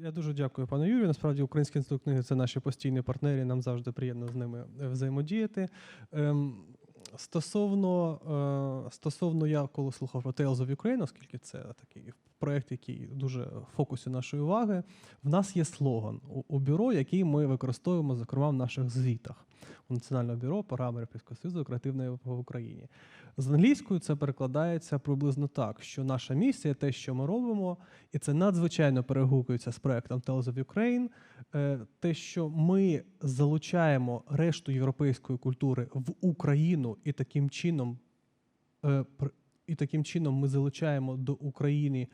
Я дуже дякую, пане Юрію. Насправді, Український інститут книги це наші постійні партнери. Нам завжди приємно з ними е, взаємодіяти. Ем, стосовно, е, стосовно я коли слухав про Tales of Ukraine, оскільки це такий проєкт, який дуже в фокусі нашої уваги, в нас є слоган у, у бюро, який ми використовуємо, зокрема, в наших звітах у Національного бюро програми Європейського Союзу Креативної в Україні. З англійською це перекладається приблизно так, що наша місія, те, що ми робимо, і це надзвичайно перегукується з проектом Tales of Ukraine, е, те, що ми залучаємо решту європейської культури в Україну, і таким чином, е, і таким чином ми залучаємо до України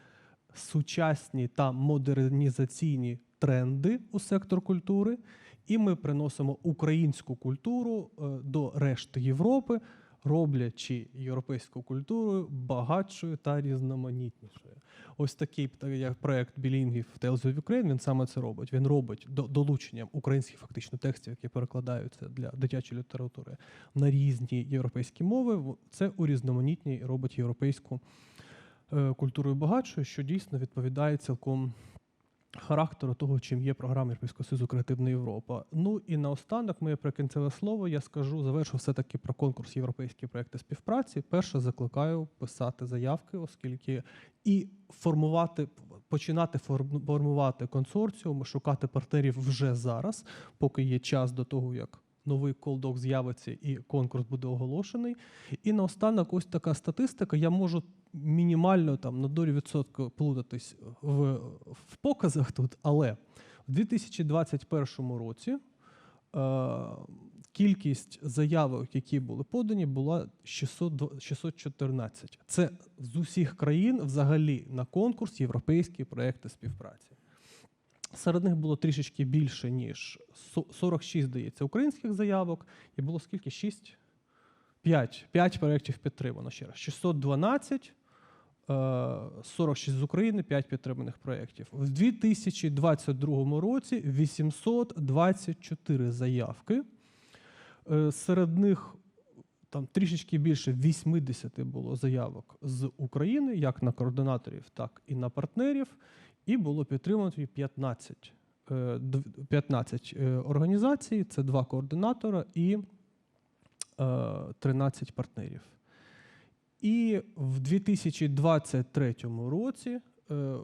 сучасні та модернізаційні тренди у сектор культури, і ми приносимо українську культуру е, до решти Європи, роблячи європейську культуру багатшою та різноманітнішою. Ось такий як проект білінгів Tales of Ukraine, він саме це робить. Він робить до долученням українських фактично текстів, які перекладаються для дитячої літератури на різні європейські мови. Це урізноманітнює і робить європейську культурою багатшою, що дійсно відповідає цілком характеру того, чим є програма Європейського Союзу Креативна Європа. Ну і наостанок, моє прикінцеве слово, я скажу, завершу все-таки про конкурс європейські проекти співпраці. Перше закликаю писати заявки, оскільки і формувати, починати формувати консорціум, шукати партнерів вже зараз, поки є час до того, як. Новий колдок з'явиться і конкурс буде оголошений. І наостанок, ось така статистика. Я можу мінімально там на долю відсотку плутатись в, в показах тут, але в 2021 році е, кількість заявок, які були подані, була 600, 614. Це з усіх країн взагалі на конкурс європейські проекти співпраці. Серед них було трішечки більше, ніж 46, здається, українських заявок, і було скільки? 6? 5. 5 проєктів підтримано ще раз. 612, е, 46 з України, 5 підтриманих проєктів. В 2022 році 824 заявки. Е, Серед них там трішечки більше 80 було заявок з України, як на координаторів, так і на партнерів. І було підтримано 15, е, 15 е, організацій, це два координатора і е, 13 партнерів. І в 2023 році, е,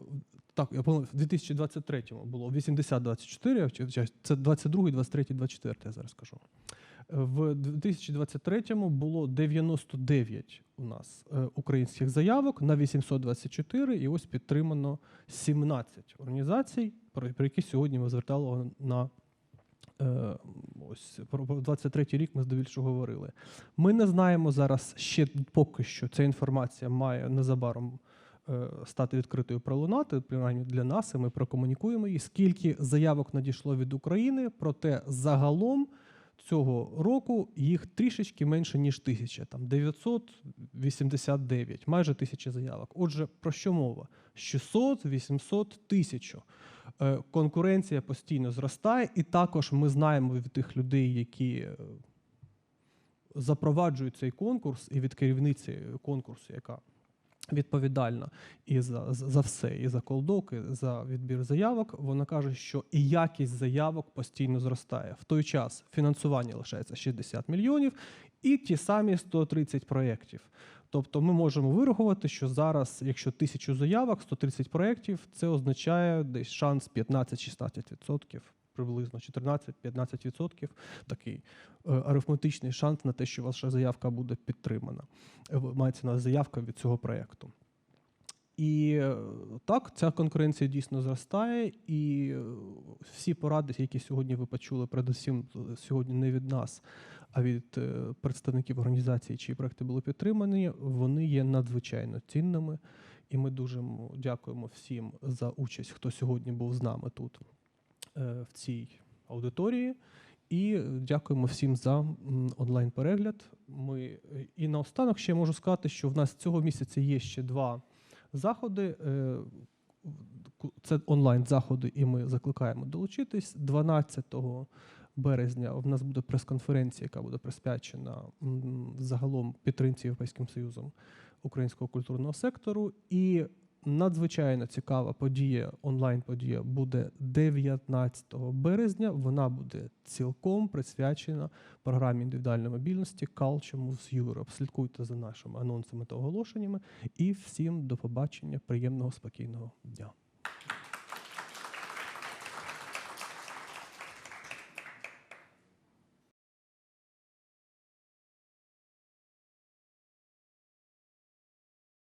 так, я помилив, в 2023 було 80-24, чи- чи- це 22, 23, 24, я зараз скажу. Е, В 2023 було 99 у нас е, українських заявок на 824, і ось підтримано 17 організацій, про, про які сьогодні ми звертали на е, ось про 23-й рік ми здебільшого говорили. Ми не знаємо зараз ще поки що ця інформація має незабаром е, стати відкритою пролунати, принаймні для нас, і ми прокомунікуємо її, скільки заявок надійшло від України, проте загалом цього року їх трішечки менше, ніж тисяча, там 989, майже тисяча заявок. Отже, про що мова? 600, 800, 1000. Е, Конкуренція постійно зростає, і також ми знаємо від тих людей, які е, запроваджують цей конкурс, і від керівниці конкурсу, яка відповідальна і за, за все, і за колдок, і за відбір заявок. Вона каже, що і якість заявок постійно зростає. В той час фінансування лишається 60 мільйонів і ті самі 130 проєктів. Тобто ми можемо вирахувати, що зараз, якщо тисячу заявок, 130 проєктів, це означає десь шанс 15-16%, приблизно 14-15%, такий е, арифметичний шанс на те, що ваша заявка буде підтримана. Е, Мається на заявка від цього проєкту. І е, так, ця конкуренція дійсно зростає, і всі поради, які сьогодні ви почули, передусім сьогодні не від нас, а від представників організації, чиї проекти були підтримані, вони є надзвичайно цінними. І ми дуже дякуємо всім за участь, хто сьогодні був з нами тут в цій аудиторії. І е, дякуємо всім за онлайн-перегляд. Ми е, і наостанок ще можу сказати, що в нас цього місяця є ще два заходи. Е, Це онлайн-заходи, і ми закликаємо долучитись. 12 березня в нас буде прес-конференція, яка буде присвячена загалом підтримці Європейським Союзом українського культурного сектору. І надзвичайно цікава подія, онлайн-подія буде 19 березня. Вона буде цілком присвячена програмі індивідуальної мобільності Culture Moves Europe. Слідкуйте за нашими анонсами та оголошеннями. І всім до побачення. Приємного спокійного дня.